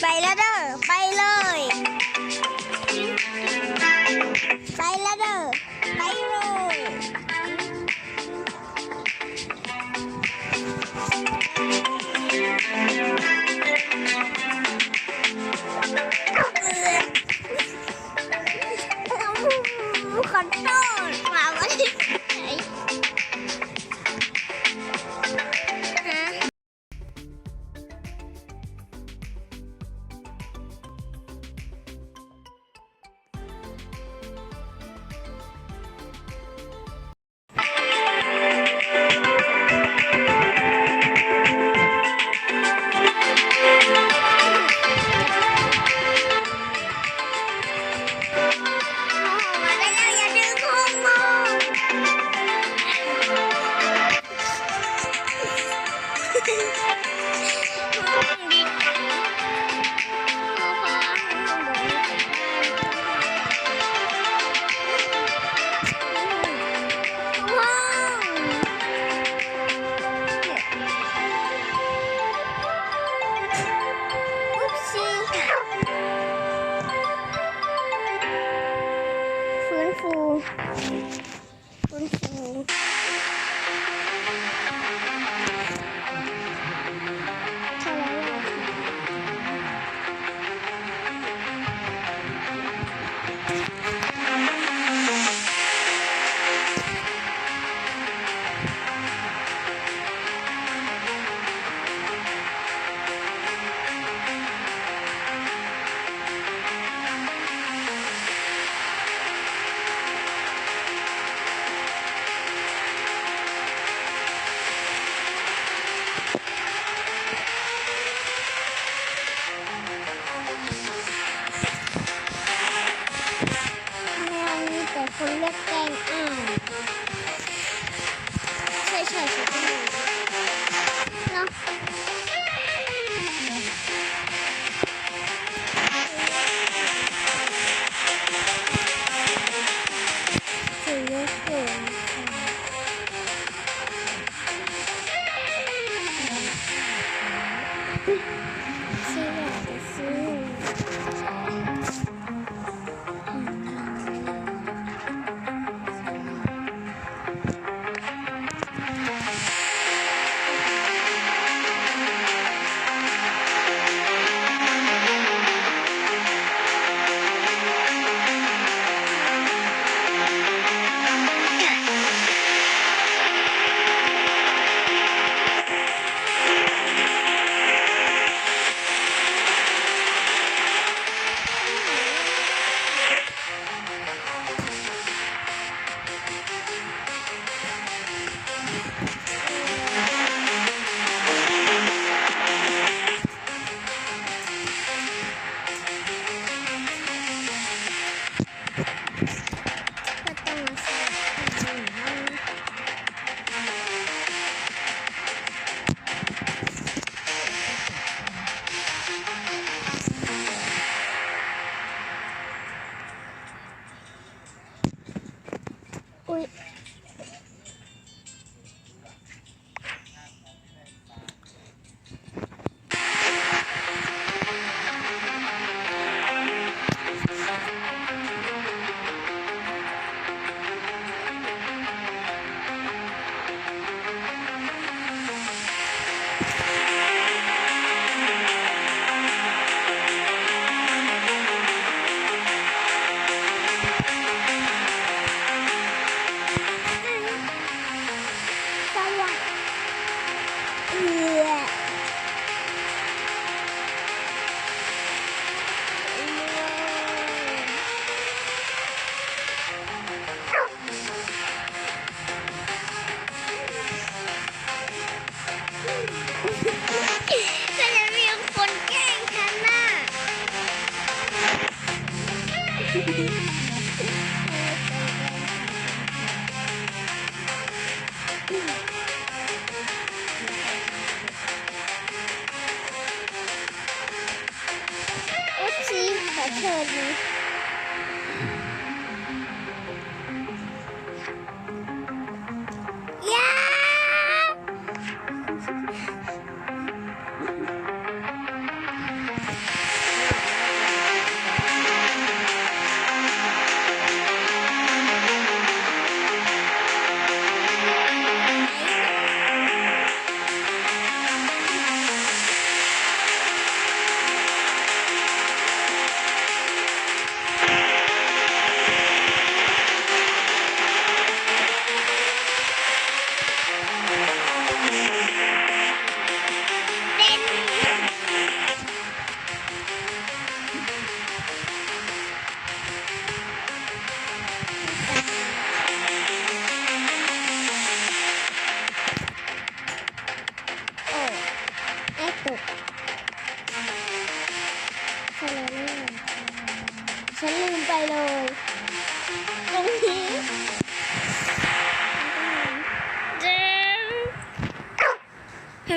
ไปแล้วเด้อ ไปเลย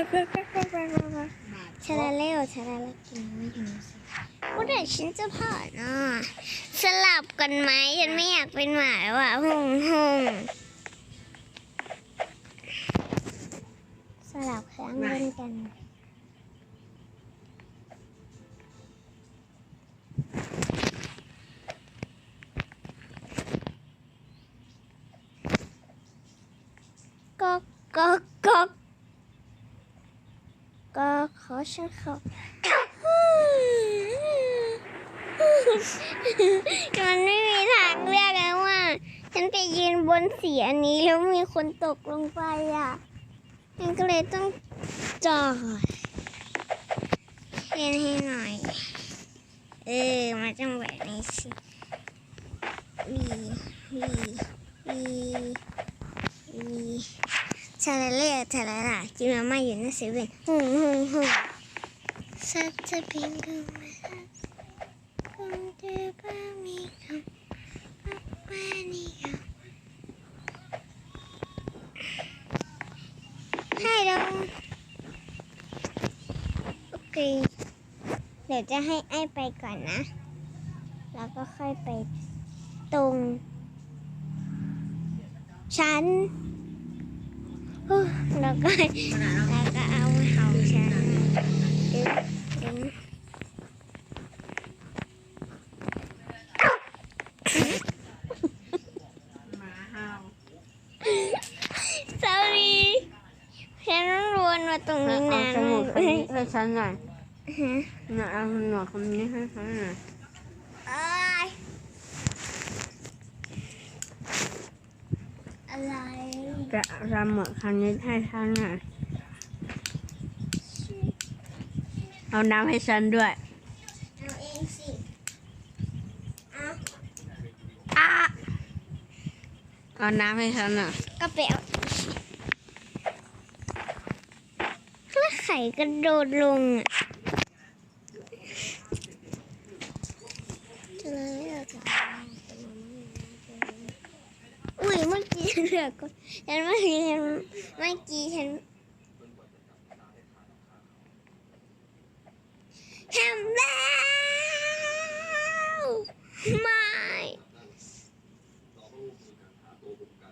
เฮ้ยเฮ้ยเฮ้ยเฮ้ยเฮ้ยเฮ้ยชาลาเล่วชาลาเล่กินไม่ถึงสิว่าแต่ฉันจะผ่านอะสลับกันไหมฉันไม่อยากเป็นหมาวอะหงหงสลับครั้งเล่นกัน ก็ขอฉันขอมันไม่มีทางเลือกแล้วว่า ฉันไปยืนบนเสีอันนี้แล้วมีคนตกลงไปอะฉันก็เลยต้องจอดเล่นให้หน่อย เออ มาจังแบบนี้สิวีวีวีวี ชาลาเล่ชาลาล่ากินมาม่าอยู่ในเซเว่นหุ่งหุ่งหุ่งสัตว์จะพิงกันมาคงจะบ้ามีคำบ้านี่คำให้ลงโอเค เดี๋ยวจะให้ไอ้ไปก่อนนะ แล้วก็ค่อยไปตรง ชั้นฮู้แล้ว ก็แล้วก็เอาเห่าชั้นดึงดึงหมาเห่าสวัสดีฉันต้องวนมาตรงนี้นานเอาสมุดเลคนยนี้ให้ฉันหน่อยฮะหน่อยเอาหนวดคนนี้ให้ฉันหน่อย เอ้ยอะไร จะรำหมดคันนี้ให้ฉันหน่อยเอาน้ำให้ฉันด้วย เอาเองสิเอาอะเอาน้ำให้ฉันหน่อยก็ไปเอาแล้วไข่กระโดดลงอะอุ้ยเมื่อกี้ฉันเหลือกฉันเมื่อกี้ฉันเมื่อกี้ฉันทำแล้วไม่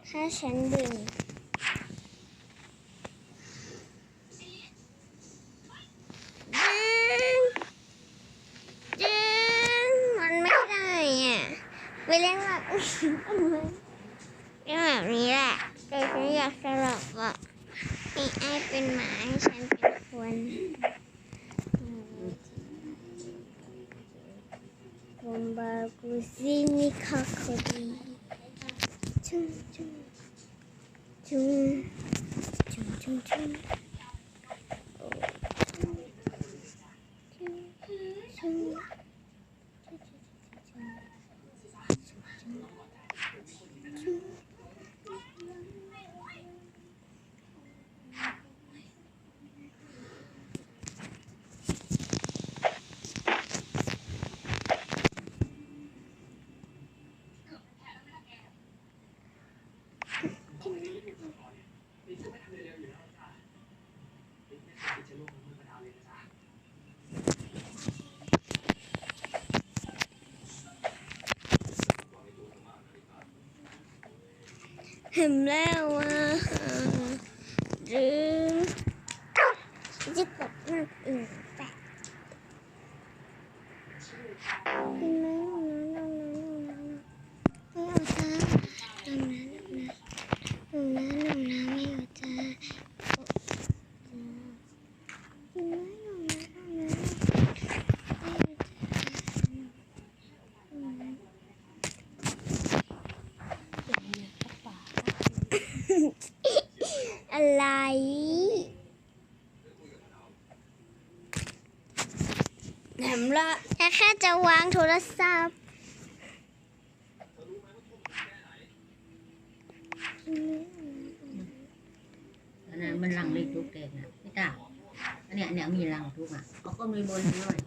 ถ้าฉันดึงดึงดึงมันไม่ได้อะไปเล่นแบบ เล่นแบบนี้แหละแต่ฉันอยากสลบอะให้ไอ้เป็นหมาให้ฉันเป็นคนบอมบากูซิมิคาโคดีจุงจุงจุงจุงจุงจุง เห็นแล้วว่าดึงจะตกหนักอื่นแปะเห็นไหมลงน้ำลงน้ำลงน้ำไม่เอาจ้าลงน้ำลงน้ำลงน้ำลงน้ำไม่เอาจ้าเห็นไหมลงน้ำลงน้ำไม่เอาจ้า อะไร แหมละ แค่จะวางโทรศัพท์อันนั้นมันรังเล็กทุกเด็กนะพี่ตาอันเนี้ยอันเนี้ยมีรังทุกอะเขาก็มีบนด้วย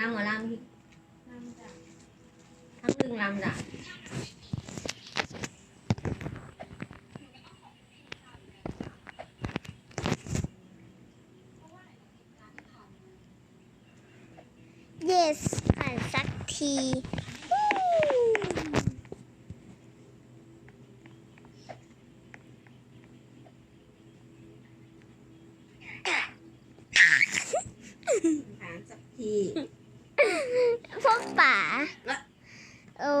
รังเหรอรังพี่ทั้งหนึ่งรังจ้ะ สผ่านสักทีผ่นสักทีพวกป่า โอ้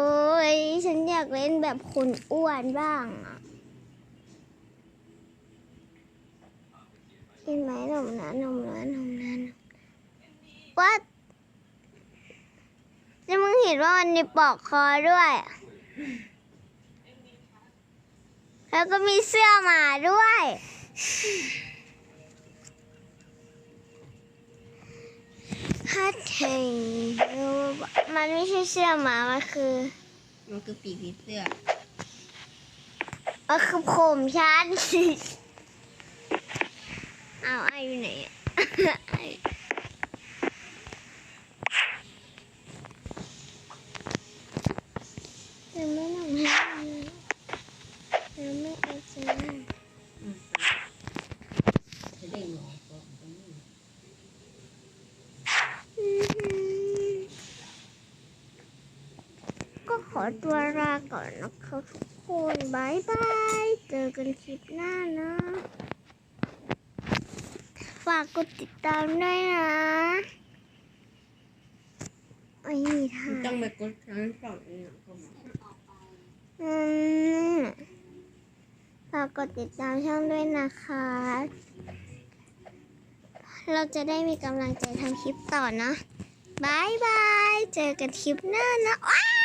ย ฉันอยากเล่นแบบคนอ้วนบ้างอะกินไหมนมนะนมนะนมนะว่า เห็นว่ามันมีปลอกคอด้วย แล้วก็มีเสื้อหมาด้วย ถ้าเทงมันไม่ใช่เสื้อหมา มันคือ มันคือปีกผีเสื้อมันคือผมฉัน เอาไออยู่ไหนอะ ไอ้ยังไม่ลงให้เลยยังไม่เอาจริง อืมจะได้หมอก็ตรงนี้ ก็ข อตัวลาก่อนนะคะทุกคนบายบาย เจอกันคลิปหน้านะ ฝากกดติดตามด้วยนะไอ้นี่ท่าต้องไปกดทั้งสองเองอะผมอืมฝากกดติดตามช่องด้วยนะคะ เราจะได้มีกำลังใจทำคลิปต่อเนะบายบาย เจอกันคลิปหน้านะว้า